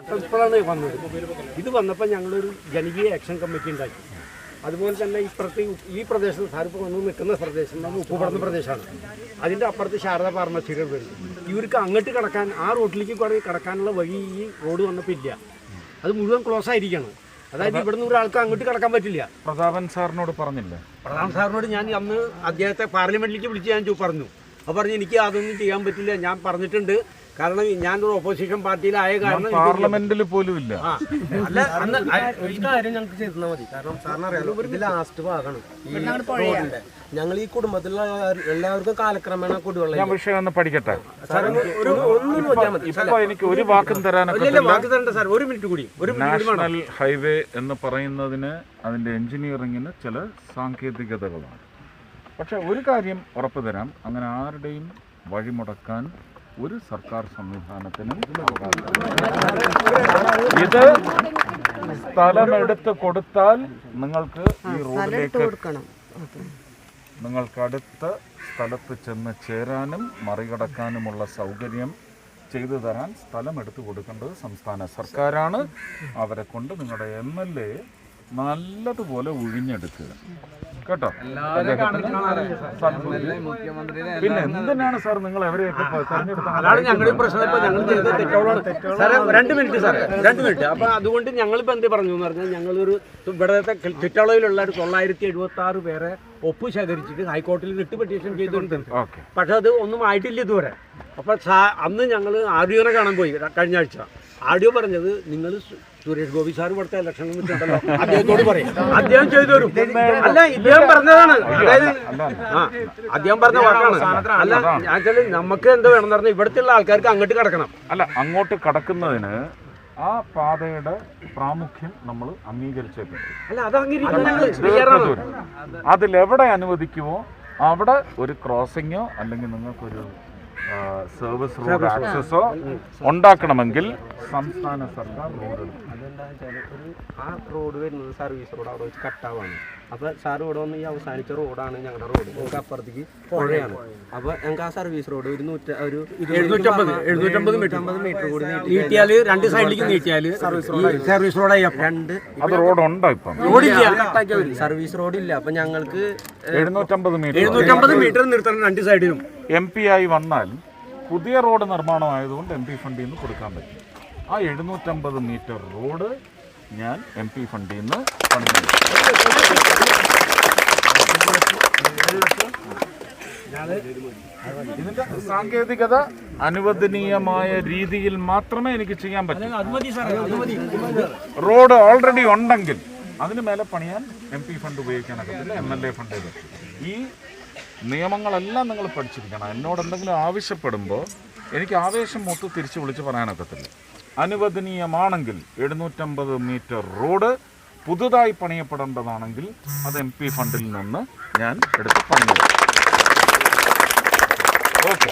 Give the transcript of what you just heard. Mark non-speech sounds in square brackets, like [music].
ഇപ്പോഴാണ് വന്നത്. ഇത് വന്നപ്പോൾ ഞങ്ങളൊരു ജനകീയ ആക്ഷൻ കമ്മിറ്റി ഉണ്ടാക്കി. അതുപോലെ തന്നെ ഇപ്പുറത്ത് ഈ പ്രദേശം സാറിപ്പോൾ വന്ന് നിൽക്കുന്ന പ്രദേശം നമ്മൾ ഉപ്പുപടുന്ന പ്രദേശമാണ്. അതിന്റെ അപ്പുറത്ത് ശാരദ ഫാർമസിയുടെ വരും ഇവർക്ക് അങ്ങോട്ട് കിടക്കാൻ ആ റോഡിലേക്ക് കൂടെ കിടക്കാനുള്ള വഴി ഈ റോഡ് വന്നപ്പോൾ ഇല്ല. അത് മുഴുവൻ ക്ലോസ് ആയിരിക്കണം. അതായത് ഇവിടുന്ന് ഒരാൾക്ക് അങ്ങോട്ട് കിടക്കാൻ പറ്റില്ല. പ്രതാപൻ സാറിനോട് പറഞ്ഞില്ലേ? പ്രതാപൻ സാറിനോട് ഞാൻ അന്ന് അദ്ദേഹത്തെ പാർലമെന്റിലേക്ക് വിളിച്ച് ഞാൻ പറഞ്ഞു. അപ്പോൾ പറഞ്ഞു എനിക്ക് അതൊന്നും ചെയ്യാൻ പറ്റില്ല. ഞാൻ പറഞ്ഞിട്ടുണ്ട് കാരണം ഞാൻ ഒരു ഓപ്പോസിഷൻ പാർട്ടിയിലായ കാരണം പാർലമെന്റിൽ പോലും ഇല്ല അല്ല അന്ന് ഈ കാര്യം ഞങ്ങൾക്ക് ചെയ്താൽ മതി. കാരണം സാറിന് അറിയാലോ ഇത് ലാസ്റ്റ് ഭാഗമാണ് ഞങ്ങൾ ഈ കുടുംബത്തിലുള്ള എല്ലാവർക്കും കാലക്രമേണ കുടിവെള്ളം ഞാൻ വിഷയം ഒന്ന് പഠിക്കട്ടെ? ഒരു എനിക്ക് ഒരു വാക്കും തരാനൊക്കെ സാർ ഒരു മിനിറ്റ് കൂടി. ഒരു നാഷണൽ ഹൈവേ എന്ന് പറയുന്നതിന് അതിന്റെ എഞ്ചിനീയറിങ്ങിന് ചില സാങ്കേതികതകളാണ്. പക്ഷെ ഒരു കാര്യം ഉറപ്പു തരാം. അങ്ങനെ ആരുടെയും വഴിമുടക്കാൻ ഒരു സർക്കാർ സംവിധാനത്തിനും. ഇത് സ്ഥലമെടുത്ത് കൊടുത്താൽ നിങ്ങൾക്ക് ഈ റോഡിലേക്ക് നിങ്ങൾക്ക് അടുത്ത സ്ഥലത്ത് ചെന്ന് ചേരാനും മറികടക്കാനുമുള്ള സൗകര്യം ചെയ്തു തരാൻ സ്ഥലം എടുത്തു കൊടുക്കേണ്ടത് സംസ്ഥാന സർക്കാരാണ്. അവരെ കൊണ്ട് നിങ്ങളുടെ എം എൽ എ നല്ലതുപോലെ ഒഴിഞ്ഞെടുക്കുക കേട്ടോ? പിന്നെ എന്തിനാണ് സാർ നിങ്ങൾ എവരെയൊക്കെ തെരഞ്ഞെടുത്താൽ അതാണ് ഞങ്ങളുടെ പ്രശ്നം. ഇപ്പൊ ഞങ്ങൾ ചെയ്ത തെറ്റോളാണ്. സാറേ രണ്ട് മിനിറ്റ് സാറേ രണ്ട് മിനിറ്റ്. അപ്പൊ അതുകൊണ്ട് ഞങ്ങളിപ്പോ എന്ത് പറഞ്ഞു എന്ന് പറഞ്ഞാൽ ഞങ്ങളൊരു ഇവിടത്തെ ചുറ്റളവിലുള്ള ഒരു തൊള്ളായിരത്തി എഴുപത്തി ആറ് പേരെ ഒപ്പ് ശേഖരിച്ചിട്ട് ഹൈക്കോടതിയിൽ റിട്ട് പെറ്റീഷൻ ചെയ്തുകൊണ്ട് പക്ഷെ അത് ഒന്നും ആയിട്ടില്ല ഇതുവരെ. അപ്പൊ അന്ന് ഞങ്ങൾ ആഡിയോനെ കാണാൻ പോയി കഴിഞ്ഞ ആഴ്ച. ആഡിയോ പറഞ്ഞത് നിങ്ങൾ സുരേഷ് ഗോപി സാർ ഇവിടുത്തെ ഇലക്ഷൻ [laughs] അദ്ദേഹത്തോട് പറയും. അദ്ദേഹം ചെയ്തു തരും അല്ല ഇദ്ദേഹം പറഞ്ഞതാണ്. അതായത് ആ അദ്ദേഹം പറഞ്ഞ വാക്കാണ്. അല്ല വെച്ചാൽ നമുക്ക് എന്ത് വേണം പറഞ്ഞാൽ ഇവിടുത്തെ ഉള്ള ആൾക്കാർക്ക് അങ്ങോട്ട് കിടക്കണം. അല്ല അങ്ങോട്ട് കടക്കുന്നതിന് ആ പാതയുടെ പ്രാമുഖ്യം നമ്മൾ അംഗീകരിച്ചേ പറ്റൂ അതിലെവിടെ അനുവദിക്കുമോ? അവിടെ ഒരു ക്രോസിങ്ങോ അല്ലെങ്കിൽ നിങ്ങൾക്കൊരു സർവീസ് റോഡ് ആക്സസോ ഉണ്ടാക്കണമെങ്കിൽ സംസ്ഥാന സർക്കാർ റോഡ് എടുക്കും. അതെന്താ ഒരു ആ റോഡ് വരുന്നത് സർവീസ് റോഡ് അവിടെ വെച്ച് കട്ടാവാണ് അപ്പൊ സാർ ഇവിടെ വന്ന് ഈ അവസാനിച്ച റോഡാണ് ഞങ്ങളുടെ റോഡ് ഞങ്ങൾക്ക് അപ്പുറത്തേക്ക് പുഴയാണ്. അപ്പൊ ഞങ്ങൾക്ക് ആ സർവീസ് റോഡ് ഒരു നൂറ്റ ഒരു എഴുന്നൂറ്റമ്പത് മീറ്റർ കൂടി നീട്ടിയാൽ രണ്ട് സൈഡിലേക്ക് നീട്ടിയാൽ സർവീസ് റോഡായി രണ്ട് അത് റോഡ് ഉണ്ടോ ഇപ്പം? റോഡില്ല സർവീസ് റോഡ് ഇല്ല. അപ്പൊ ഞങ്ങൾക്ക് എഴുന്നൂറ്റമ്പത് മീറ്റർ. എഴുന്നൂറ്റമ്പത് മീറ്റർ നിർത്തണം രണ്ട് സൈഡിലും എം പി ആയി വന്നാൽ പുതിയ റോഡ് നിർമ്മാണമായതുകൊണ്ട് എം പി ഫണ്ടിൽ നിന്ന് കൊടുക്കാൻ പറ്റും. ആ എഴുന്നൂറ്റമ്പത് മീറ്റർ റോഡ് ഞാൻ എം പി ഫണ്ടിൽ നിന്ന് പണിയും ഇതിന്റെ സാങ്കേതികത അനുവദനീയമായ രീതിയിൽ മാത്രമേ എനിക്ക് ചെയ്യാൻ പറ്റൂ. റോഡ് ഓൾറെഡി ഉണ്ടെങ്കിൽ അതിന് മേലെ പണിയാൻ എം പി ഫണ്ട് ഉപയോഗിക്കാനൊക്കത്തില്ല എം എൽ എ ഫണ്ട് ഈ നിയമങ്ങളെല്ലാം നിങ്ങൾ പഠിച്ചിരിക്കണം. എന്നോട് എന്തെങ്കിലും ആവശ്യപ്പെടുമ്പോൾ എനിക്ക് ആവേശം മൊത്തം തിരിച്ചു വിളിച്ച് പറയാനൊക്കത്തില്ല അനുവദനീയമാണെങ്കിൽ എഴുന്നൂറ്റമ്പത് മീറ്റർ റോഡ് പുതുതായി പണിയപ്പെടേണ്ടതാണെങ്കിൽ അത് എം പി ഫണ്ടിൽ നിന്ന് ഞാൻ എടുത്ത് പണിയും ഓക്കെ.